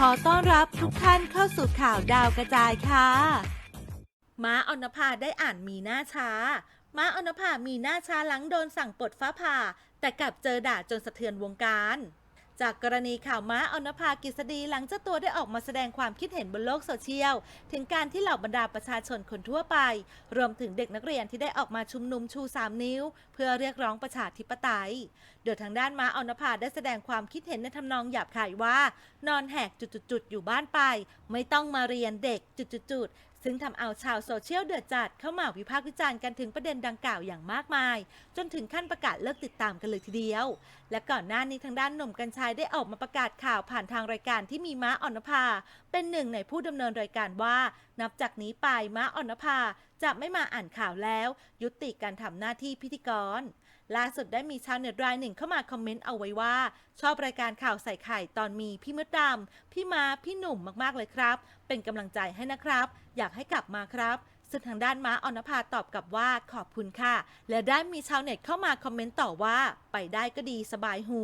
ขอต้อนรับทุกท่านเข้าสู่ข่าวดาวกระจายค่ะ ม้าอนภาได้อ่านมีหน้าช้า ม้าออนภามีหน้าช้าหลังโดนสั่งปลดฟ้าผ่า แต่กลับเจอด่าจนสะเทือนวงการ จากกรณีข่าวม้าอนภากฤษฎีหลังเจ้าตัวได้ออกมาแสดงความคิดเห็นบนโลกโซเชียล ถึงการที่เหล่าบรรดาประชาชนคนทั่วไป รวมถึงเด็กนักเรียนที่ได้ออกมาชุมนุมชู 3 นิ้ว เพื่อเรียกร้องประชาธิปไตย โดยทางด้านม้าอนภาได้แสดงความคิดเห็นในทำนองหยาบคายว่า นอนแหกจุดๆอยู่บ้านไป ไม่ต้องมาเรียนเด็กจุดๆ ซึ่งทำเอาชาวโซเชียลเดือดจัดเข้ามาวิพากษ์วิจารณ์กันถึงประเด็นดังกล่าวอย่างมากมาย จนถึงขั้นประกาศเลิกติดตามกันเลยทีเดียว และก่อนหน้านี้ทางด้านหนุ่มกัญชัยได้ออกมาประกาศข่าวผ่านทางรายการที่มีม้าอ่อนภา เป็นหนึ่งในผู้ดำเนินรายการว่า นับจากนี้ไปม้าอ่อนภาจะไม่มาอ่านข่าวแล้ว ยุติการทำหน้าที่พิธีกรล่าสุดได้มีชาวเน็ตรายหนึ่งเข้ามาคอมเมนต์เอาไว้ว่า ชอบรายการข่าวใส่ไข่ตอนมีพี่มดดำพี่มาพี่หนุ่มมากๆเลยครับ เป็นกำลังใจให้นะครับ อยากให้กลับมาครับซึ่งทางด้านม้าอนภาตอบกลับว่าขอบคุณค่ะ และได้มีชาวเน็ตเข้ามาคอมเมนต์ต่อว่า ไปได้ก็ดีสบายหู